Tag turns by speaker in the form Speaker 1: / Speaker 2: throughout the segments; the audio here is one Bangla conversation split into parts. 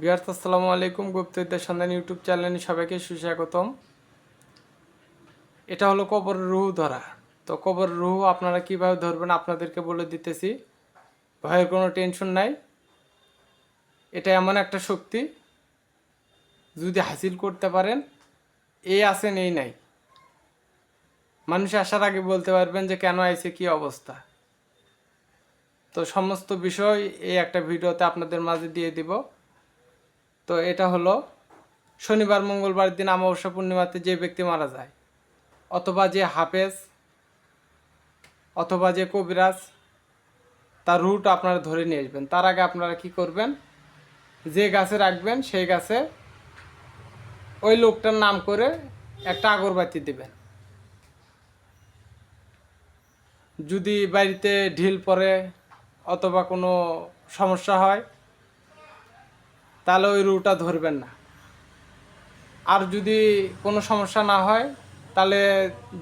Speaker 1: বিহার আসসালামু আলাইকুম। গুপ্তবিদ্যার সন্ধান ইউটিউব চ্যানেলে সবাইকে সুস্বাগতম। এটা হলো কবর রুহু ধরা। তো কবরের রুহু আপনারা কীভাবে ধরবেন আপনাদেরকে বলে দিতেছি। ভয়ের কোনো টেনশন নাই। এটা এমন একটা শক্তি, যদি হাসিল করতে পারেন, এ আছেন এই নাই। মানুষ আসার আগে বলতে পারবেন যে, কেন আইছে, কি অবস্থা। তো সমস্ত বিষয় এই একটা ভিডিওতে আপনাদের মাঝে দিয়ে দিব। তো এটা হলো শনিবার, মঙ্গলবার দিন অমাবস্যা পূর্ণিমাতে যে ব্যক্তি মারা যায়, অথবা যে হাফেজ, অথবা যে কবিরাজ, তার রুট আপনারা ধরে নিয়ে আসবেন। তার আগে আপনারা কি করবেন? যে গাছে রাখবেন, সেই গাছে ওই লোকটার নাম করে একটা আগরবাতি দিবেন। যদি বাড়িতে ঢিল পড়ে অথবা কোনো সমস্যা হয় তাহলে ওই রুটা ধরবেন না। আর যদি কোনো সমস্যা না হয়, তাহলে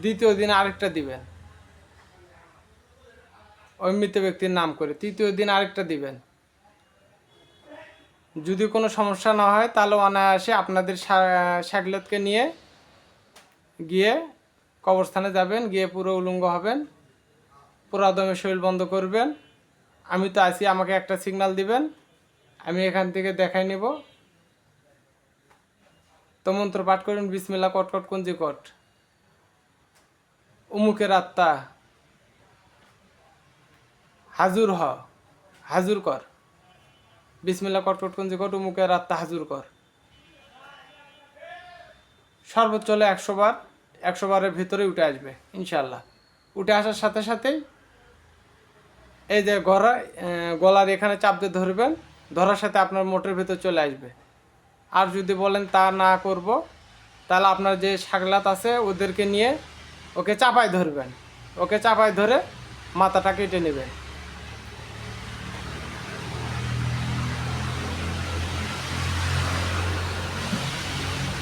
Speaker 1: দ্বিতীয় দিন আরেকটা দিবেন। ওই মৃত ব্যক্তির নাম করে তৃতীয় দিন আরেকটা দিবেন। যদি কোনো সমস্যা না হয়, তাহলে অনায়াসে আপনাদের শাকলেতকে নিয়ে গিয়ে কবরস্থানে যাবেন, গিয়ে পুরো উলঙ্গ হবেন, পুরা দমে শরীর বন্ধ করবেন। আমি তো আছি, আমাকে একটা সিগন্যাল দিবেন। আমি এখান থেকে দেখাই নেব। তো মন্ত্র পাঠ করুন বিসমিল্লা কটকট কুঞ্জি, কট। উমুকের আত্মা। হাজুর হ, হাজুর কর। বিসমিল্লা কটকট কুঞ্জি, কট, উমুকের আত্মা, হাজুর কর। সর্বোচ্চ হলে একশো বার, একশো বারের ভিতরে উঠে আসবে ইনশাল্লাহ উঠে আসার সাথে সাথেই এই যে গলা গলার এখানে চাপ দিয়ে ধরবেন। ধরার সাথে আপনার মোটের ভিতর চলে আসবে। আর যদি বলেন তা না করব, তাহলে আপনার যে সাগলাত আছে ওদেরকে নিয়ে ওকে চাপায় ধরবেন। ওকে চাপায় ধরে মাথাটা কেটে নেবেন।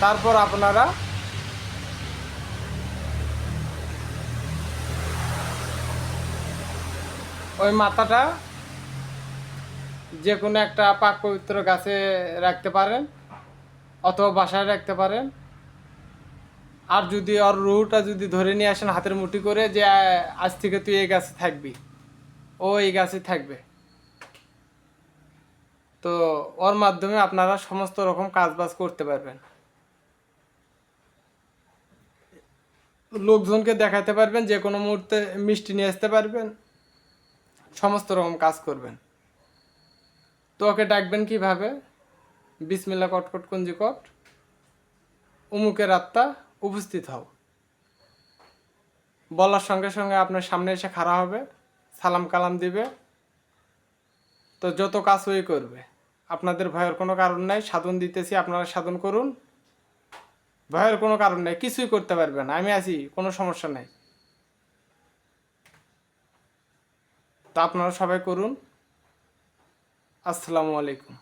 Speaker 1: তারপর আপনারা ওই মাথাটা যে কোনো একটা পাক পবিত্র গাছে রাখতে পারেন, অথবা বাসায় রাখতে পারেন। আর যদি ওর রুটা যদি ধরে নিয়ে আসেন হাতের মুঠি করে যে আজ থেকে তুই এই গাছে থাকবি। ও এই গাছে থাকবে। তো ওর মাধ্যমে আপনারা সমস্ত রকম কাজ বাজ করতে পারবেন। লোকজনকে দেখাতে পারবেন, যে কোনো মুহূর্তে মিষ্টি নিয়ে আসতে পারবেন, সমস্ত রকম কাজ করবেন। তো ওকে ডাকবেন কীভাবে? বিসমিল্লা কটকট কুঞ্জি কট। উমুকের আত্মা, উপস্থিত হও। বলার সঙ্গে সঙ্গে আপনার সামনে এসে খাড়া হবে, সালাম কালাম দিবে। তো যত কাজ ওই করবে। আপনাদের ভয়ের কোনো কারণ নাই, সাধন দিতেছি, আপনারা সাধন করুন। ভয়ের কোনো কারণ নেই, কিছুই করতে পারবেন আমি আছি, কোনো সমস্যা নাই। তা আপনারা সবাই করুন। আসসালামু আলাইকুম।